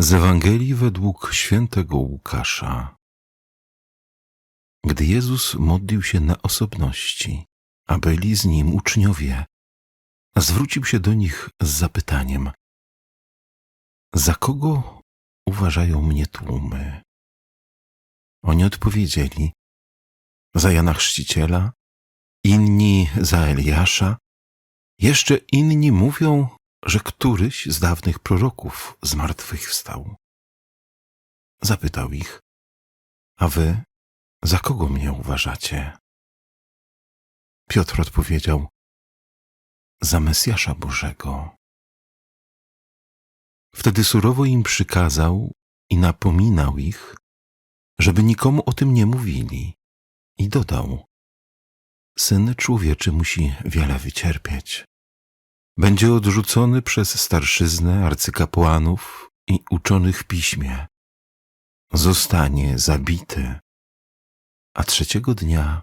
Z Ewangelii według świętego Łukasza. Gdy Jezus modlił się na osobności, a byli z nim uczniowie, zwrócił się do nich z zapytaniem: Za kogo uważają mnie tłumy? Oni odpowiedzieli: Za Jana Chrzciciela, inni za Eliasza, jeszcze inni mówią, że któryś z dawnych proroków zmartwychwstał. Zapytał ich, a wy za kogo mnie uważacie? Piotr odpowiedział, za Mesjasza Bożego. Wtedy surowo im przykazał i napominał ich, żeby nikomu o tym nie mówili, i dodał: Syn człowieczy musi wiele wycierpieć będzie odrzucony przez starszyznę arcykapłanów i uczonych w piśmie. Zostanie zabity, a trzeciego dnia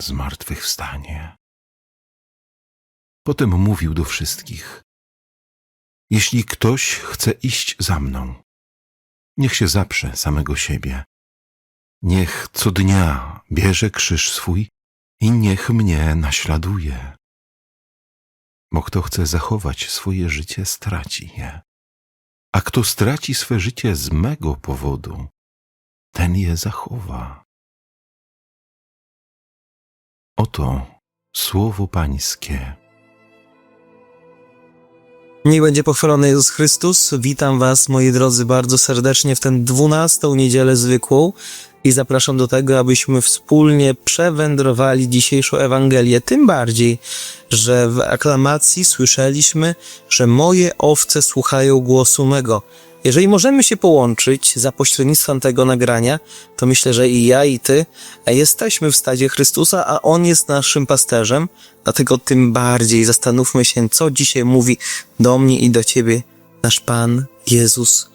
zmartwychwstanie. Potem mówił do wszystkich: Jeśli ktoś chce iść za mną, niech się zaprze samego siebie. Niech co dnia bierze krzyż swój i niech mnie naśladuje bo kto chce zachować swoje życie, straci je. A kto straci swe życie z mego powodu, ten je zachowa. Oto słowo Pańskie. Niech będzie pochwalony Jezus Chrystus. Witam Was, moi drodzy, bardzo serdecznie w tę dwunastą niedzielę zwykłą i zapraszam do tego, abyśmy wspólnie przewędrowali dzisiejszą Ewangelię. Tym bardziej, że w aklamacji słyszeliśmy, że moje owce słuchają głosu mego. Jeżeli możemy się połączyć za pośrednictwem tego nagrania, to myślę, że i ja, i ty jesteśmy w stadzie Chrystusa, a On jest naszym pasterzem. Dlatego tym bardziej zastanówmy się, co dzisiaj mówi do mnie i do ciebie nasz Pan Jezus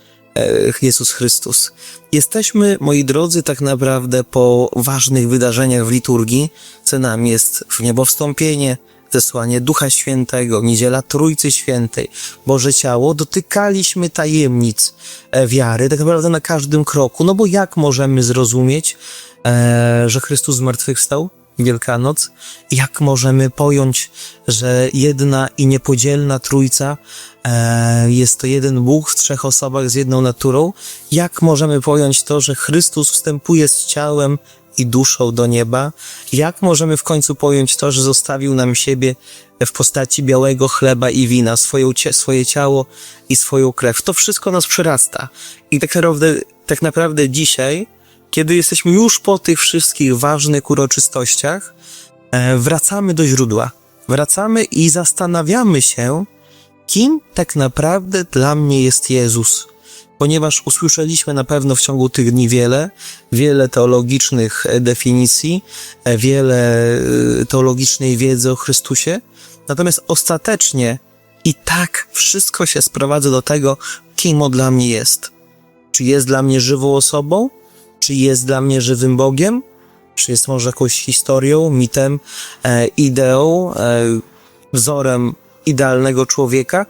Jezus Chrystus. Jesteśmy, moi drodzy, tak naprawdę po ważnych wydarzeniach w liturgii. Cenami jest w niebo wstąpienie, zesłanie Ducha Świętego, Niedziela Trójcy Świętej, Boże Ciało. Dotykaliśmy tajemnic e, wiary, tak naprawdę na każdym kroku. No bo jak możemy zrozumieć, e, że Chrystus zmartwychwstał? Wielkanoc, jak możemy pojąć, że jedna i niepodzielna Trójca e, jest to jeden Bóg w trzech osobach z jedną naturą? Jak możemy pojąć to, że Chrystus wstępuje z ciałem i duszą do nieba? Jak możemy w końcu pojąć to, że zostawił nam siebie w postaci białego chleba i wina, swoje ciało i swoją krew? To wszystko nas przyrasta. I tak naprawdę, tak naprawdę dzisiaj kiedy jesteśmy już po tych wszystkich ważnych uroczystościach, e, wracamy do źródła. Wracamy i zastanawiamy się, kim tak naprawdę dla mnie jest Jezus. Ponieważ usłyszeliśmy na pewno w ciągu tych dni wiele, wiele teologicznych e, definicji, e, wiele teologicznej wiedzy o Chrystusie, natomiast ostatecznie i tak wszystko się sprowadza do tego, kim on dla mnie jest. Czy jest dla mnie żywą osobą, czy jest dla mnie żywym Bogiem, czy jest może jakąś historią, mitem, e, ideą, e, wzorem idealnego człowieka,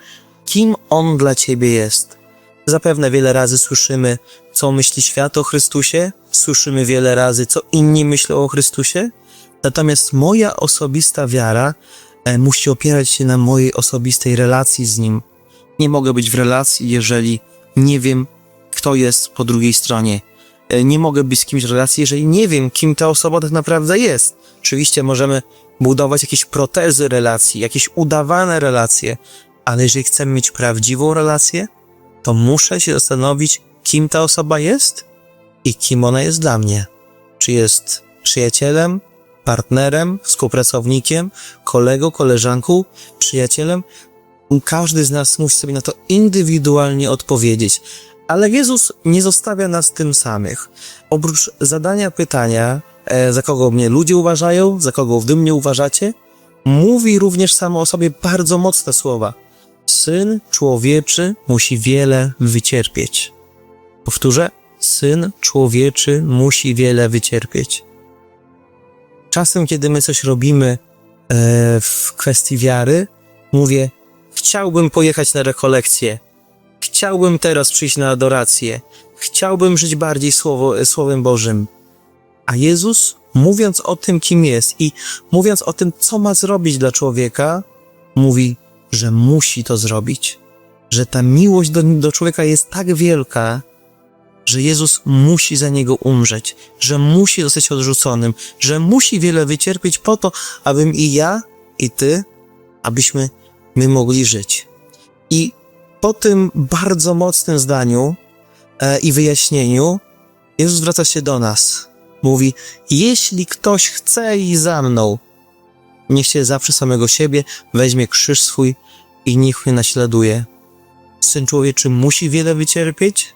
kim on dla ciebie jest. Zapewne wiele razy słyszymy, co myśli świat o Chrystusie, słyszymy wiele razy, co inni myślą o Chrystusie, natomiast moja osobista wiara e, musi opierać się na mojej osobistej relacji z Nim. Nie mogę być w relacji, jeżeli nie wiem, kto jest po drugiej stronie nie mogę być z kimś w relacji, jeżeli nie wiem, kim ta osoba tak naprawdę jest. Oczywiście możemy budować jakieś protezy relacji, jakieś udawane relacje, ale jeżeli chcemy mieć prawdziwą relację, to muszę się zastanowić, kim ta osoba jest i kim ona jest dla mnie. Czy jest przyjacielem, partnerem, współpracownikiem, kolegą, koleżanką, przyjacielem? Każdy z nas musi sobie na to indywidualnie odpowiedzieć. Ale Jezus nie zostawia nas tym samych. Oprócz zadania pytania, e, za kogo mnie ludzie uważają, za kogo wy mnie uważacie, mówi również samo o sobie bardzo mocne słowa. Syn człowieczy musi wiele wycierpieć. Powtórzę, syn człowieczy musi wiele wycierpieć. Czasem, kiedy my coś robimy e, w kwestii wiary, mówię, chciałbym pojechać na rekolekcję, Chciałbym teraz przyjść na adorację. Chciałbym żyć bardziej słowo, Słowem Bożym. A Jezus, mówiąc o tym, kim jest i mówiąc o tym, co ma zrobić dla człowieka, mówi, że musi to zrobić. Że ta miłość do, do człowieka jest tak wielka, że Jezus musi za niego umrzeć, że musi zostać odrzuconym, że musi wiele wycierpieć po to, abym i ja, i ty, abyśmy my mogli żyć. I po tym bardzo mocnym zdaniu e, i wyjaśnieniu, Jezus zwraca się do nas. Mówi: Jeśli ktoś chce iść za mną, niech się zawsze samego siebie, weźmie krzyż swój i niech mnie naśladuje. Syn człowieczy musi wiele wycierpieć.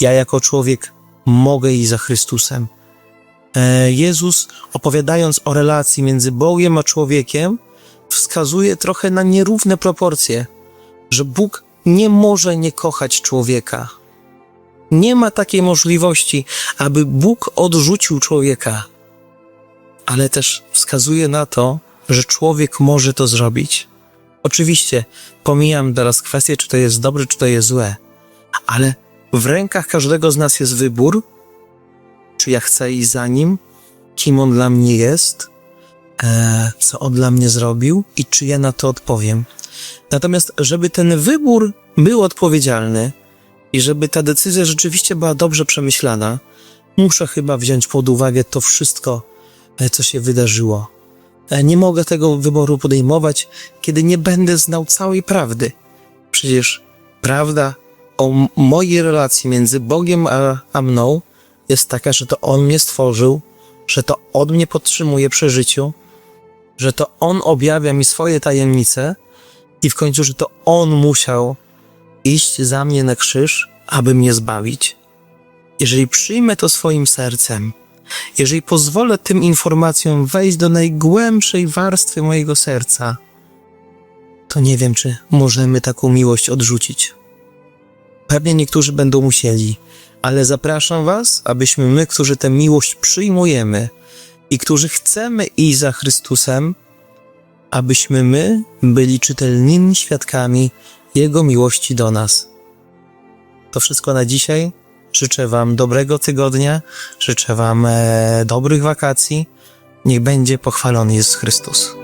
Ja jako człowiek mogę iść za Chrystusem. E, Jezus, opowiadając o relacji między Bogiem a człowiekiem, wskazuje trochę na nierówne proporcje, że Bóg nie może nie kochać człowieka. Nie ma takiej możliwości, aby Bóg odrzucił człowieka, ale też wskazuje na to, że człowiek może to zrobić. Oczywiście, pomijam teraz kwestię, czy to jest dobre, czy to jest złe, ale w rękach każdego z nas jest wybór, czy ja chcę iść za nim, kim on dla mnie jest, e, co on dla mnie zrobił i czy ja na to odpowiem. Natomiast, żeby ten wybór był odpowiedzialny i żeby ta decyzja rzeczywiście była dobrze przemyślana, muszę chyba wziąć pod uwagę to wszystko, e, co się wydarzyło. E, Nie mogę tego wyboru podejmować, kiedy nie będę znał całej prawdy. Przecież prawda o mojej relacji między Bogiem a, a mną jest taka, że to On mnie stworzył, że to On mnie podtrzymuje przy życiu, że to On objawia mi swoje tajemnice i w końcu, że to On musiał iść za mnie na krzyż, aby mnie zbawić. Jeżeli przyjmę to swoim sercem, jeżeli pozwolę tym informacjom wejść do najgłębszej warstwy mojego serca, to nie wiem, czy możemy taką miłość odrzucić. Pewnie niektórzy będą musieli, ale zapraszam Was, abyśmy my, którzy tę miłość przyjmujemy i którzy chcemy iść za Chrystusem, abyśmy my byli czytelnymi świadkami Jego miłości do nas. To wszystko na dzisiaj. Życzę Wam dobrego tygodnia, życzę Wam e, dobrych wakacji. Niech będzie pochwalony Jezus Chrystus.